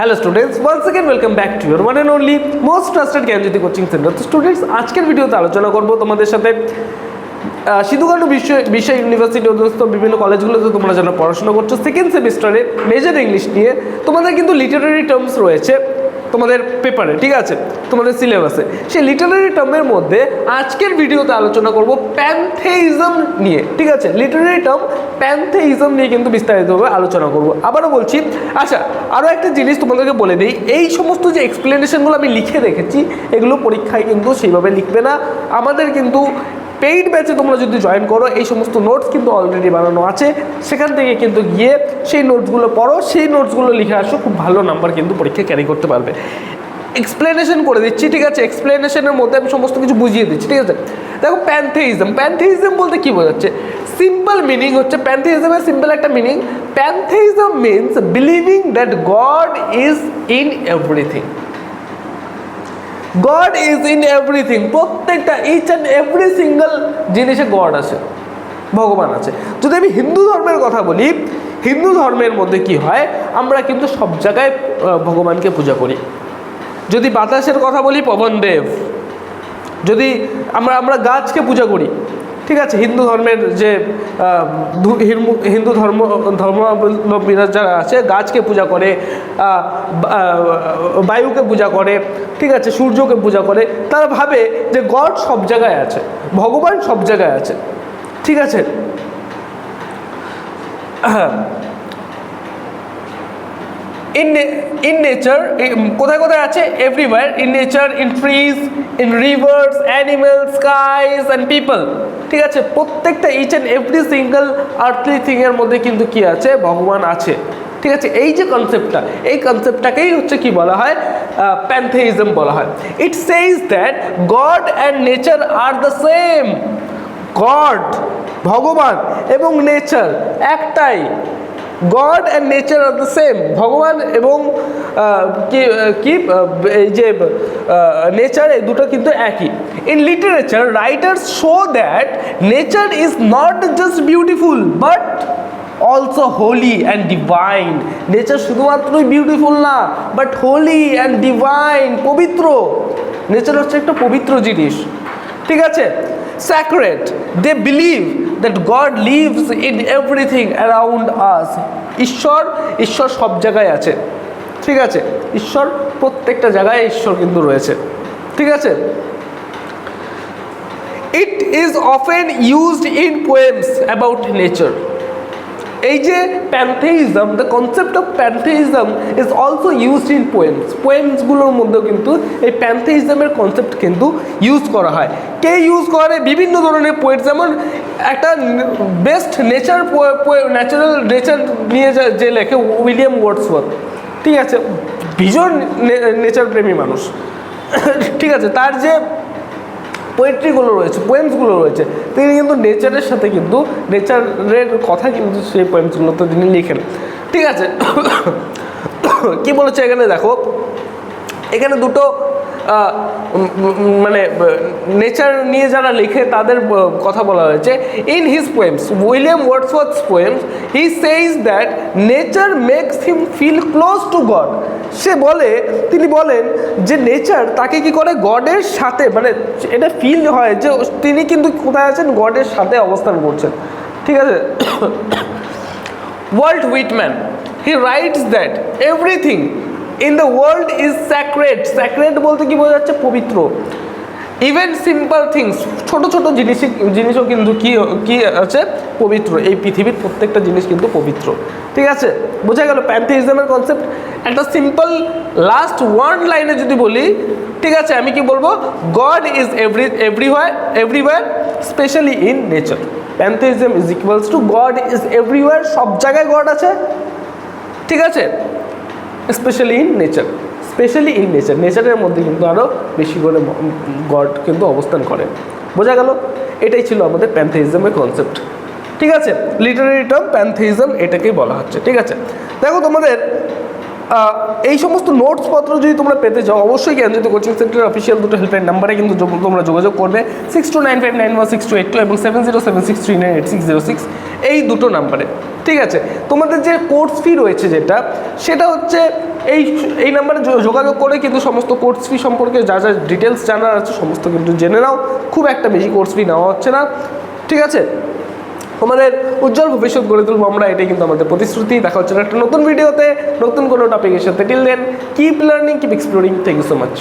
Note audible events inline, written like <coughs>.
Hello students once second welcome back to your one and only most trusted Gyanjyoti coaching centre তো students আজকের ভিডিওতে আলোচনা করব তোমাদের সাথে সিধুকানু বিশ্ব বিশ্ব ইউনিভার্সিটি অধীনস্থ বিভিন্ন কলেজগুলোতে তোমরা যারা পড়াশোনা করছ। সেকেন্ড সেমিস্টারে মেজর ইংলিশ নিয়ে তোমাদের কিন্তু লিটারারি টার্মস রয়েছে। তোমাদের পেপারে, ঠিক আছে? তোমাদের সিলেবাসে। সেই লিটারারি টার্মের মধ্যে আজকের ভিডিওতে আলোচনা করব প্যান্থেইজম নিয়ে, ঠিক আছে? লিটারারি টার্ম প্যান্থেইজম নিয়ে কিন্তু বিস্তারিতভাবে আলোচনা করব। আবারও বলছি আচ্ছা আরও একটা জিনিস তোমাদেরকে বলে দিই, এই সমস্ত যে এক্সপ্লেনেশনগুলো আমি লিখে রেখেছি, এগুলো পরীক্ষায় কিন্তু সেইভাবে লিখবে না। আমাদের কিন্তু পেইড ব্যাচে তোমরা যদি জয়েন করো, এই সমস্ত নোটস কিন্তু অলরেডি বানানো আছে। সেখান থেকে কিন্তু গিয়ে সেই নোটসগুলো পড়ো, সেই নোটসগুলো লিখে আসো, খুব ভালো নাম্বার কিন্তু পরীক্ষায় ক্যারি করতে পারবে। এক্সপ্লেনেশন করে দিচ্ছি, ঠিক আছে? এক্সপ্লেনেশনের মধ্যে আমি সমস্ত কিছু বুঝিয়ে দিচ্ছি, ঠিক আছে? দেখো প্যান্থেইজম প্যান্থেইজম বলতে কী বোঝাচ্ছে? সিম্পল মিনিং হচ্ছে প্যান্থেইজমের সিম্পল একটা meaning pantheism means believing that God is in everything God is in everything প্রত্যেকটা ইচ অ্যান্ড এভরি সিঙ্গল জিনিসে গড আছে, ভগবান আছে। যদি আমি হিন্দু ধর্মের কথা বলি, হিন্দু ধর্মের মধ্যে কি হয়? আমরা কিন্তু সব জায়গায় ভগবানকে পূজা করি। যদি বাতাসের কথা বলি, পবনদেব। যদি আমরা আমরা গাছকে পূজা করি ঠিক আছে, হিন্দু ধর্মের যে হিন্দু- ধর্ম, ধর্মাবলম্বীরা যারা আছে, গাছকে পূজা করে বায়ুকে পূজা করে, ঠিক আছে, সূর্যকে পূজা করে, তারা ভাবে যে গড সব জায়গায় আছে, ভগবান সব জায়গায় আছে, ঠিক আছে? হ্যাঁ ইন ইন নেচার কোথায় কোথায় আছে? Everywhere in nature in trees in rivers animal skies and people ঠিক আছে? প্রত্যেকটা each and every single earthly থিংয়ের মধ্যে কিন্তু কি আছে? ভগবান আছে। ঠিক আছে? এই যে কনসেপ্টটা এই কনসেপ্টটাকেই হচ্ছে কি বলা হয়? প্যান্থেইজম বলা হয়। It says that God and nature are the same God ভগবান এবং নেচার একটাই। God and nature are the same ভগবান এবং কি এই যে নেচার এই দুটো কিন্তু একই। In literature writers show that nature is not just beautiful but also holy and divine nature শুধুমাত্রই beautiful না বাট হোলি অ্যান্ড ডিভাইন পবিত্র। নেচার হচ্ছে একটা পবিত্র জিনিস। ঠিক আছে? Sacred they believe that God lives in everything around us ঈশ্বর ঈশ্বর সব জায়গায় আছে। ঠিক আছে? ঈশ্বর প্রত্যেকটা জায়গায় ঈশ্বর কিন্তু রয়েছে। ঠিক আছে? It is often used in poems about nature এই যে pantheism the concept of pantheism is also used in poems পোয়েমসগুলোর মধ্যেও কিন্তু এই প্যান্থেইজমের কনসেপ্ট কিন্তু ইউজ করা হয়। কে ইউজ করে? বিভিন্ন ধরনের পোয়েট যেমন একটা বেস্ট নেচার ন্যাচারাল নেচার নিয়ে যে- লেখে উইলিয়াম ওয়ার্ডসওয়ার্থ ঠিক আছে? ভীষণ নেচার প্রেমী মানুষ। <coughs> ঠিক আছে? তার যে পোয়েট্রিগুলো রয়েছে পোয়েমসগুলো রয়েছে, তিনি কিন্তু নেচারের সাথে কিন্তু নেচারের কথা কিন্তু সেই পোয়েমসগুলোতে তিনি লিখেন। ঠিক আছে। <coughs> কি বলেছে এখানে দেখো? এখানে দুটো মানে নেচার নিয়ে যারা লেখে তাদের কথা বলা হয়েছে। In his poems William Wordsworth's poems he says that nature makes him feel close to God সে বলে, তিনি বলেন যে নেচার তাকে কি করে? গডের সাথে মানে এটা ফিল হয় যে তিনি কিন্তু কোথায় আছেন? গডের সাথে অবস্থান করছেন। ঠিক আছে? Walt Whitman he writes that everything in the world is sacred sacred বলতে কি বোঝা যাচ্ছে পবিত্র। ইভেন সিম্পল থিংস ছোট ছোট জিনিস জিনিসও কিন্তু কি কি আছে? পবিত্র। এই পৃথিবীর প্রত্যেকটা জিনিস কিন্তু পবিত্র। ঠিক আছে? বোঝা গেল প্যান্থিজমের কনসেপ্ট একটা সিম্পল লাস্ট ওয়ান লাইনে যদি বলি, ঠিক আছে, আমি কি বলব? God is every everywhere everywhere specially in nature pantheism is equals to God is everywhere সব জায়গায় গড আছে। ঠিক আছে? Specially in nature specially in nature নেচারের মধ্যে কিন্তু আরও বেশি করে গড কিন্তু অবস্থান করে। বোঝা গেল? এটাই ছিল আমাদের প্যান্থেইজমের কনসেপ্ট ঠিক আছে? লিটারেরি টার্ম প্যান্থেইজম এটাকেই বলা হচ্ছে। ঠিক আছে? দেখো তোমাদের এই সমস্ত নোটস পত্র যদি তোমরা পেতে চাও, অবশ্যই জ্ঞানজ্যোতি কোচিং সেন্টারের অফিসিয়াল দুটো হেল্পলাইন নাম্বারে কিন্তু তোমরা যোগাযোগ করবে। Six two nine five nine one six two eight two এবং seven zero seven six three nine eight six zero six এই দুটো নাম্বারে ঠিক আছে? তোমাদের যে কোর্স ফি রয়েছে যেটা, সেটা হচ্ছে এই এই নাম্বারে যোগাযোগ করে কিন্তু সমস্ত কোর্স ফি সম্পর্কে যা যা ডিটেলস জানার আছে, সমস্ত কিন্তু জেনে নাও। খুব একটা বেশি কোর্স ফি নেওয়া হচ্ছে না। ঠিক আছে? আমাদের উজ্জ্বল ভবিষ্যৎ গড়ে তুলবো আমরা, এটাই কিন্তু আমাদের প্রতিশ্রুতি। দেখা হচ্ছে একটা নতুন ভিডিওতে নতুন কোনো টপিকের সাথে। Till then keep learning keep exploring thank you so much